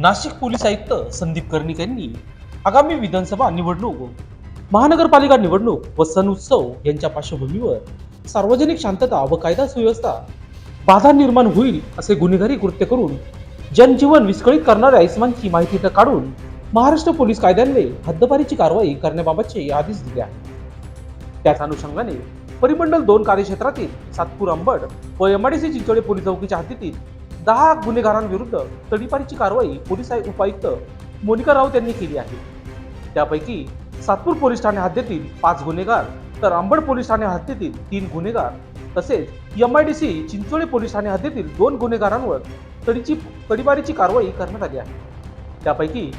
Nashik police आयुक्त संदीप कर्णिक यांनी आगामी विधानसभा निवडणूक महानगरपालिका निवडणूक व सण उत्सव यांच्या पार्श्वभूमीवर सार्वजनिक शांतता व कायदा सुव्यवस्था बाधा निर्माण होईल असे गुन्हेगारी कृत्य करून जनजीवन विस्कळीत करणाऱ्या इसमांची माहिती काढून महाराष्ट्र पोलीस कायद्याने हद्दपारीची कारवाई करण्याबाबतचे आदेश दिले आहेत. त्याच अनुषंगाने परिमंडल दोन कार्यक्षेत्रातील सातपूर अंबड व एमआडीसी चिंचोळे पोलीस चौकीच्या हद्दीतील दहा गुन्हेगारांविरुद्ध तडीपारीची कारवाई पोलीस उपायुक्त मोनिका राऊत यांनी केली आहे. त्यापैकी सातपूर पोलीस ठाणे हद्दीतील पाच गुन्हेगार तर अंबड पोलीस ठाणे हद्दीतील तीन गुन्हेगार तसेच M I D C Chinchole police Thane हद्दीतील दोन गुन्हेगारांवर तडीची तडीबारीची कारवाई करण्यात आली आहे. त्यापैकी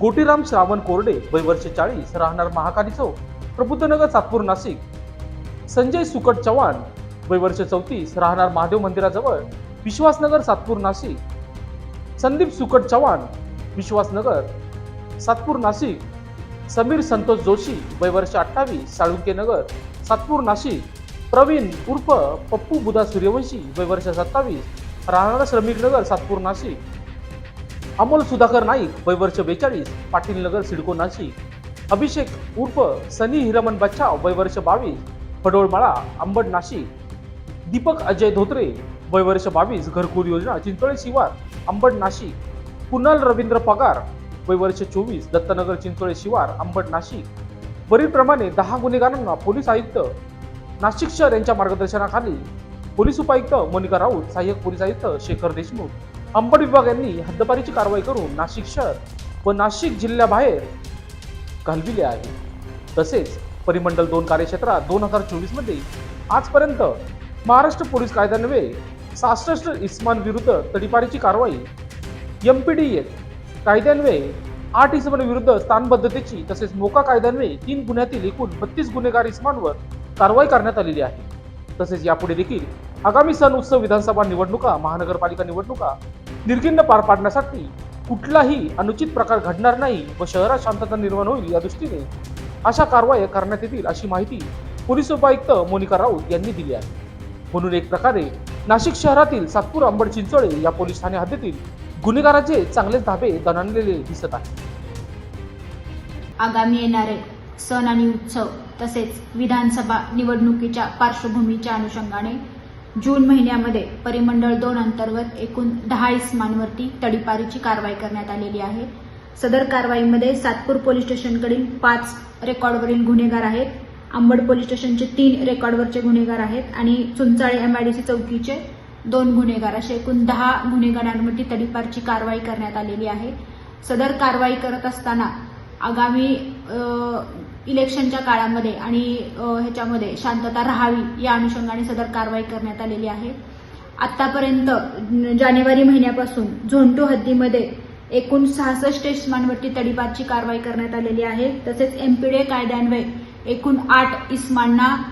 गोटीराम श्रावण कोरडे वय वर्ष चाळीस राहणार महाकाली चौक प्रबुद्धनगर सातपूर नाशिक संजय सुकट चव्हाण वय वर्ष चौतीस राहणार महादेव मंदिराजवळ विश्वासनगर सातपूर नाशिक. संदीप सुकट चव्हाण विश्वासनगर सातपूर नाशिक. समीर संतोष जोशी वयवर्ष अठ्ठावीस साळुंके नगर सातपूर नाशिक. प्रवीण उर्फ पप्पू बुधा सूर्यवंशी वयवर्ष सत्तावीस राहणार श्रमिक नगर सातपूर नाशिक. अमोल सुधाकर नाईक वयवर्ष बेचाळीस पाटील नगर सिडको नाशिक. अभिषेक उर्फ सनी हिरमन बच्चाव वयवर्ष बावीस फडोळमाळा अंबड नाशिक. दीपक अजय धोत्रे वय वर्ष बावीस घरकुल योजना चिंचोळी शिवार आंबड नाशिक कुणाल रवींद्र पगार. वय वर्ष चोवीस दत्तनगर चिंचोळे शिवार आंबड नाशिक. वरीलप्रमाणे दहा गुन्हेगारांना पोलीस आयुक्त नाशिक शहर यांच्या मार्गदर्शनाखाली पोलीस उपायुक्त मोनिका राऊत सहाय्यक पोलीस आयुक्त शेखर देशमुख अंबड विभाग यांनी हद्दपारीची कारवाई करून नाशिक शहर व नाशिक जिल्ह्याबाहेर घालविले आहे. तसेच परिमंडल दोन कार्यक्षेत्रात दोन हजार चोवीसमध्ये आजपर्यंत महाराष्ट्र पोलीस कायद्यान्वये सहासष्ट इस्मान विरुद्ध तडीपारीची कारवाई. एम पी डी ए कायद्यान्वये आठ इस्मांविरुद्ध स्थानबद्धतेची तसेच मोका कायद्यान्वये तीन गुन्ह्यातील एकूण बत्तीस गुन्हेगार इस्मांवर कारवाई करण्यात आलेली आहे. तसेच यापुढे देखील आगामी सण उत्सव विधानसभा निवडणुका महानगरपालिका निवडणुका निर्घिन्न पार पाडण्यासाठी कुठलाही अनुचित प्रकार घडणार नाही व शहरात शांतता निर्माण होईल या दृष्टीने अशा कारवाया करण्यात येतील अशी माहिती पोलीस उपायुक्त मोनिका राऊत यांनी दिली आहे. म्हणून एक प्रकारे नाशिक शहरातील सातपूर अंबड चिंचोळे या पोलीस ठाणे हद्दीतील गुन्हेगाराचे चांगलेच धाबे दणाणलेले दिसत आहे आगामी येणारे सण आणि उत्सव तसेच विधानसभा निवडणुकीच्या पार्श्वभूमीच्या अनुषंगाने जून महिन्यामध्ये परिमंडळ दोन अंतर्गत एकूण दहा इस्मांवरती तडीपारीची कारवाई करण्यात आलेली आहे. सदर कारवाईमध्ये सातपूर पोलीस स्टेशनकडील पाच रेकॉर्डवरील गुन्हेगार आहेत. अंबड पोलीस स्टेशनचे तीन रेकॉर्डवरचे गुन्हेगार आहेत आणि चुंचाळे एमआयडीसी चौकीचे दोन गुन्हेगार. असे एकूण दहा गुन्हेगारांवरती तडीपारची कारवाई करण्यात आलेली आहे. सदर कारवाई करत असताना आगामी इलेक्शनच्या काळामध्ये आणि ह्याच्यामध्ये शांतता राहावी या अनुषंगाने सदर कारवाई करण्यात आलेली आहे. आतापर्यंत जानेवारी महिन्यापासून झोंटू हद्दीमध्ये एकूण सहासष्ट इस्मांवरती तडीपारची कारवाई करण्यात आलेली आहे. तसेच एमपीडे कायद्यान्वये एकूण आठ इस्मांना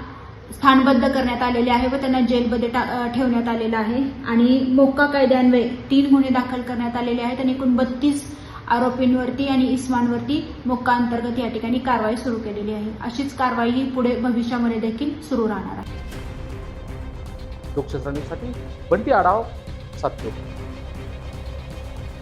स्थानबद्ध करण्यात आलेले आहे व त्यांना जेलमध्ये टा- ठेवण्यात आलेलं आहे. आणि मोक्का कायद्यान्वये तीन गुन्हे दाखल करण्यात आलेले आहेत आणि एकूण बत्तीस आरोपींवरती आणि इस्मांवरती मोक्का अंतर्गत या ठिकाणी कारवाई सुरू केलेली आहे. अशीच कारवाई ही पुढे भविष्यामध्ये देखील सुरू राहणार आहे. लोकशाही बंटी सातपूर